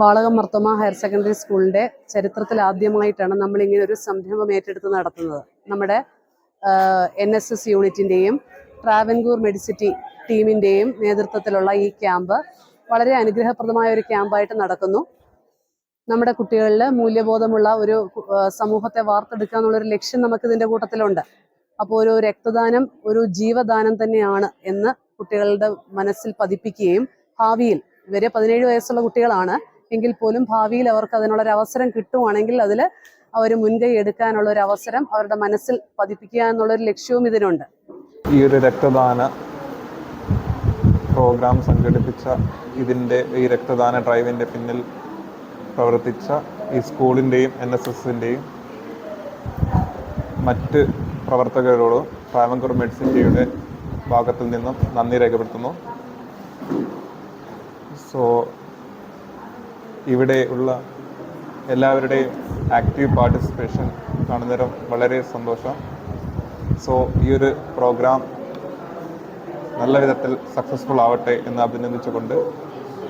Valakom Marthoma higher secondary സ്കൂളിന്റെ ചരിത്രത്തിൽ ആദ്യമായിട്ടാണ് നമ്മൾ ഇങ്ങനെ ഒരു സംരംഭം ഏറ്റെടുത്ത് നടത്തുന്നത്. നമ്മുടെ എൻ എസ് എസ് യൂണിറ്റിന്റെയും ട്രാവൻകൂർ മെഡിസിറ്റി ടീമിന്റെയും നേതൃത്വത്തിലുള്ള ഈ ക്യാമ്പ് വളരെ അനുഗ്രഹപ്രദമായ ഒരു ക്യാമ്പായിട്ട് നടക്കുന്നു. നമ്മുടെ കുട്ടികളിൽ മൂല്യബോധമുള്ള ഒരു സമൂഹത്തെ വാർത്തെടുക്കുക എന്നുള്ളൊരു ലക്ഷ്യം നമുക്ക് ഇതിന്റെ കൂട്ടത്തിലുണ്ട്. അപ്പോൾ ഒരു രക്തദാനം ഒരു ജീവദാനം തന്നെയാണ് എന്ന് കുട്ടികളുടെ മനസ്സിൽ പതിപ്പിക്കുകയും ഭാവിയിൽ ഇവരെ പതിനേഴ് വയസ്സുള്ള കുട്ടികളാണ് എങ്കിൽ പോലും ഭാവിയിൽ അവർക്ക് അതിനുള്ള ഒരു അവസരം കിട്ടുവാണെങ്കിൽ അതിൽ അവർ മുൻകൈ എടുക്കാനുള്ള ഒരു അവസരം അവരുടെ മനസ്സിൽ പതിപ്പിക്കുക എന്നുള്ള ഒരു ലക്ഷ്യവും ഇതിനുണ്ട്. ഈ ഒരു രക്തദാന പ്രോഗ്രാം സംഘടിപ്പിച്ച ഇതിന്റെ ഈ രക്തദാന ഡ്രൈവിന്റെ പിന്നിൽ പ്രവർത്തിച്ച ഈ സ്കൂളിന്റെയും എൻ എസ് എസിന്റെയും മറ്റ് പ്രവർത്തകരോടും ട്രാവൻകൂർ മെഡിസിറ്റിയുടെ ഭാഗത്തിൽ നിന്നും നന്ദി രേഖപ്പെടുത്തുന്നു. സോ ഇവിടെ ഉള്ള എല്ലാവരുടെയും ആക്റ്റീവ് പാർട്ടിസിപ്പേഷൻ കാണുന്നേരം വളരെ സന്തോഷം. സോ ഈ ഒരു പ്രോഗ്രാം നല്ല വിധത്തിൽ സക്സസ്ഫുൾ ആവട്ടെ എന്ന് അഭിനന്ദിച്ചുകൊണ്ട്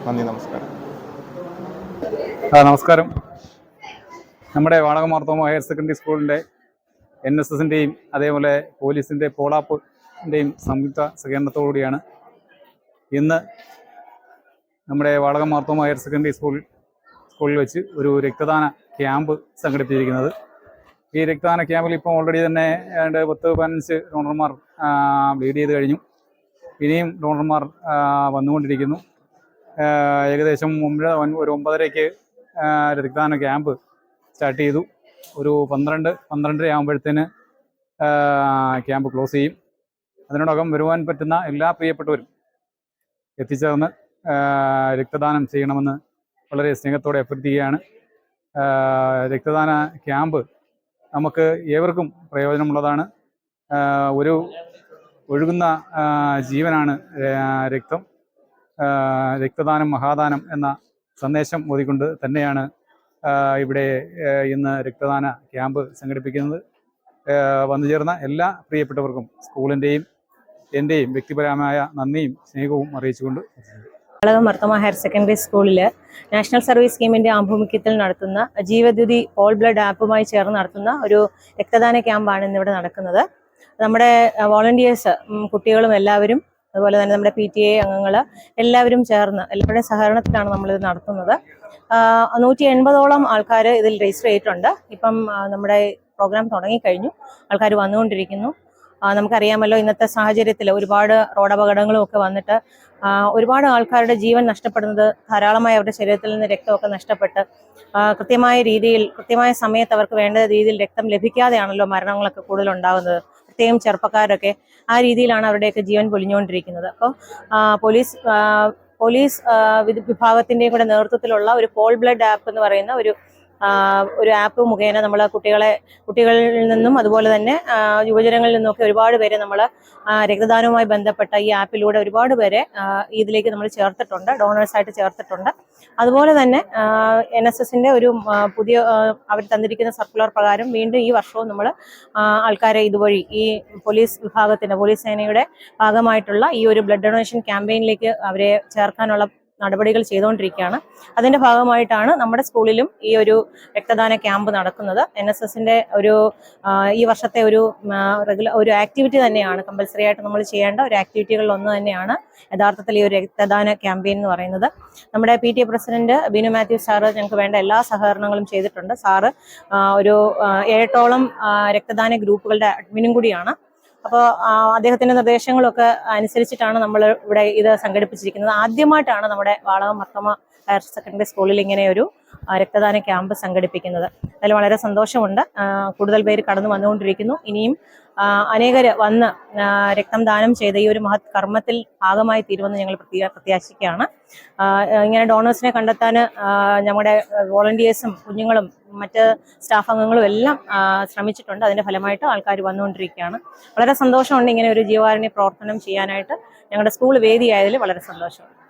നന്ദി നമസ്കാരം. നമസ്കാരം. നമ്മുടെ വാണകമാർത്തോമ ഹയർ സെക്കൻഡറി സ്കൂളിന്റെ എൻ എസ് എസിന്റെയും അതേപോലെ പോലീസിന്റെ പോളാപ്പിന്റെയും സംയുക്ത സഹകരണത്തോടുകൂടിയാണ് ഇന്ന് നമ്മുടെ വാടകമാർത്തോമ ഹയർ സെക്കൻഡറി സ്കൂൾ സ്കൂളിൽ വെച്ച് ഒരു രക്തദാന ക്യാമ്പ് സംഘടിപ്പിച്ചിരിക്കുന്നത്. ഈ രക്തദാന ക്യാമ്പിൽ ഇപ്പോൾ ഓൾറെഡി തന്നെ ഏതാണ്ട് പത്ത് പതിനഞ്ച് ഡോണർമാർ ലീഡ് ചെയ്ത് കഴിഞ്ഞു. ഇനിയും ഡോണർമാർ വന്നുകൊണ്ടിരിക്കുന്നു. ഏകദേശം ഒമ്പത് ഒരു ഒമ്പതരയ്ക്ക് രക്തദാന ക്യാമ്പ് സ്റ്റാർട്ട് ചെയ്തു. ഒരു പന്ത്രണ്ട് പന്ത്രണ്ടര ആകുമ്പോഴത്തേന് ക്യാമ്പ് ക്ലോസ് ചെയ്യും. അതിനോടകം വരുവാൻ പറ്റുന്ന എല്ലാ പ്രിയപ്പെട്ടവരും എത്തിച്ചേർന്ന് രക്തദാനം ചെയ്യണമെന്ന് വളരെ സ്നേഹത്തോടെ അഭ്യർത്ഥിക്കുകയാണ്. രക്തദാന ക്യാമ്പ് നമുക്ക് ഏവർക്കും പ്രയോജനമുള്ളതാണ്. ഒരു ഒഴുകുന്ന ജീവനാണ് രക്തം. രക്തദാനം മഹാദാനം എന്ന സന്ദേശം ഓതിക്കൊണ്ട് തന്നെയാണ് ഇവിടെ ഇന്ന് രക്തദാന ക്യാമ്പ് സംഘടിപ്പിക്കുന്നത്. വന്നു ചേർന്ന എല്ലാ പ്രിയപ്പെട്ടവർക്കും സ്കൂളിന്റെയും എന്റെയും വ്യക്തിപരമായ നന്ദിയും സ്നേഹവും അറിയിച്ചുകൊണ്ട് വളകം മർത്തമ ഹയർ സെക്കൻഡറി സ്കൂളിൽ നാഷണൽ സർവീസ് സ്കീമിന്റെ ആഭിമുഖ്യത്തിൽ നടത്തുന്ന ജീവദ്യുതി ഓൾ ബ്ലഡ് ആപ്പുമായി ചേർന്ന് നടത്തുന്ന ഒരു രക്തദാന ക്യാമ്പാണ് ഇന്നിവിടെ നടക്കുന്നത്. നമ്മുടെ വോളണ്ടിയേഴ്സ് കുട്ടികളും എല്ലാവരും അതുപോലെ തന്നെ നമ്മുടെ പി ടി എ അംഗങ്ങൾ എല്ലാവരും ചേർന്ന് എല്ലാവരുടെയും സഹകരണത്തിലാണ് നമ്മളിത് നടത്തുന്നത്. നൂറ്റി എൺപതോളം ആൾക്കാർ ഇതിൽ രജിസ്റ്റർ ചെയ്തിട്ടുണ്ട്. ഇപ്പം നമ്മുടെ പ്രോഗ്രാം തുടങ്ങിക്കഴിഞ്ഞു. ആൾക്കാർ വന്നുകൊണ്ടിരിക്കുന്നു. നമുക്കറിയാമല്ലോ ഇന്നത്തെ സാഹചര്യത്തിൽ ഒരുപാട് റോഡ് അപകടങ്ങളും ഒക്കെ വന്നിട്ട് ഒരുപാട് ആൾക്കാരുടെ ജീവൻ നഷ്ടപ്പെടുന്നത് ധാരാളമായി അവരുടെ ശരീരത്തിൽ നിന്ന് രക്തമൊക്കെ നഷ്ടപ്പെട്ട് കൃത്യമായ രീതിയിൽ കൃത്യമായ സമയത്ത് അവർക്ക് വേണ്ട രീതിയിൽ രക്തം ലഭിക്കാതെയാണല്ലോ മരണങ്ങളൊക്കെ കൂടുതൽ ഉണ്ടാകുന്നത് പ്രത്യേകം ചെറുപ്പക്കാരൊക്കെ ആ രീതിയിലാണ് അവരുടെയൊക്കെ ജീവൻ പൊലിഞ്ഞുകൊണ്ടിരിക്കുന്നത്. അപ്പോൾ പോലീസ് പോലീസ് വിഭാഗത്തിന്റെയും കൂടെ നേതൃത്വത്തിലുള്ള ഒരു പോൾ ബ്ലഡ് ആപ്പ് എന്ന് പറയുന്ന ഒരു ഒരു ആപ്പ് മുഖേന നമ്മൾ കുട്ടികളെ കുട്ടികളിൽ നിന്നും അതുപോലെ തന്നെ യുവജനങ്ങളിൽ നിന്നൊക്കെ ഒരുപാട് പേരെ നമ്മൾ രക്തദാനവുമായി ബന്ധപ്പെട്ട ഈ ആപ്പിലൂടെ ഒരുപാട് പേരെ ഇതിലേക്ക് നമ്മൾ ചേർത്തിട്ടുണ്ട് ഡോണേഴ്സായിട്ട് ചേർത്തിട്ടുണ്ട്. അതുപോലെ തന്നെ എൻ എസ് എസിന്റെ ഒരു പുതിയ അവർ തന്നിരിക്കുന്ന സർക്കുലർ പ്രകാരം വീണ്ടും ഈ വർഷവും നമ്മൾ ആൾക്കാരെ ഇതുവഴി ഈ പോലീസ് വിഭാഗത്തിന്റെ പോലീസ് സേനയുടെ ഭാഗമായിട്ടുള്ള ഈ ഒരു ബ്ലഡ് ഡൊണേഷൻ ക്യാമ്പയിനിലേക്ക് അവരെ ചേർക്കാനുള്ള നടപടികൾ ചെയ്തുകൊണ്ടിരിക്കുകയാണ്. അതിന്റെ ഭാഗമായിട്ടാണ് നമ്മുടെ സ്കൂളിലും ഈ ഒരു രക്തദാന ക്യാമ്പ് നടക്കുന്നത്. എൻ എസ് എസിന്റെ ഒരു ഈ വർഷത്തെ ഒരു റെഗുലർ ഒരു ആക്ടിവിറ്റി തന്നെയാണ്. കമ്പൽസറി ആയിട്ട് നമ്മൾ ചെയ്യേണ്ട ഒരു ആക്ടിവിറ്റികളിൽ ഒന്ന് തന്നെയാണ് യഥാർത്ഥത്തിൽ ഈ ഒരു രക്തദാന ക്യാമ്പയിൻ എന്ന് പറയുന്നത്. നമ്മുടെ P T A president Binu Mathew sir ഞങ്ങൾക്ക് വേണ്ട എല്ലാ സഹകരണങ്ങളും ചെയ്തിട്ടുണ്ട്. സാറ് ഒരു ഏട്ടോളം രക്തദാന ഗ്രൂപ്പുകളുടെ അഡ്മിനും കൂടിയാണ്. അപ്പോൾ അദ്ദേഹത്തിന്റെ നിർദ്ദേശങ്ങളൊക്കെ അനുസരിച്ചിട്ടാണ് നമ്മൾ ഇവിടെ ഇത് സംഘടിപ്പിച്ചിരിക്കുന്നത്. ആദ്യമായിട്ടാണ് നമ്മുടെ വാളകം മർത്തമ ഹയർ സെക്കൻഡറി സ്കൂളിൽ ഇങ്ങനെ ഒരു രക്തദാന ക്യാമ്പ് സംഘടിപ്പിക്കുന്നത്. അതിൽ വളരെ സന്തോഷമുണ്ട്. കൂടുതൽ പേര് കടന്നു വന്നുകൊണ്ടിരിക്കുന്നു. ഇനിയും അനേകർ വന്ന് രക്തം ദാനം ചെയ്ത ഈ ഒരു മഹത് കർമ്മത്തിൽ ഭാഗമായി തീരുമെന്ന് ഞങ്ങൾ പ്രത്യാ പ്രത്യാശിക്കുകയാണ്. ഇങ്ങനെ ഡോണേഴ്സിനെ കണ്ടെത്താൻ നമ്മുടെ വോളണ്ടിയേഴ്സും കുഞ്ഞുങ്ങളും മറ്റ് സ്റ്റാഫ് അംഗങ്ങളും എല്ലാം ശ്രമിച്ചിട്ടുണ്ട്. അതിന്റെ ഫലമായിട്ട് ആൾക്കാർ വന്നുകൊണ്ടിരിക്കുകയാണ്. വളരെ സന്തോഷമുണ്ട് ഇങ്ങനെ ഒരു ജീവകാരുണ്യ പ്രവർത്തനം ചെയ്യാനായിട്ട്. ഞങ്ങളുടെ സ്കൂൾ വേദിയായതിൽ വളരെ സന്തോഷമുണ്ട്.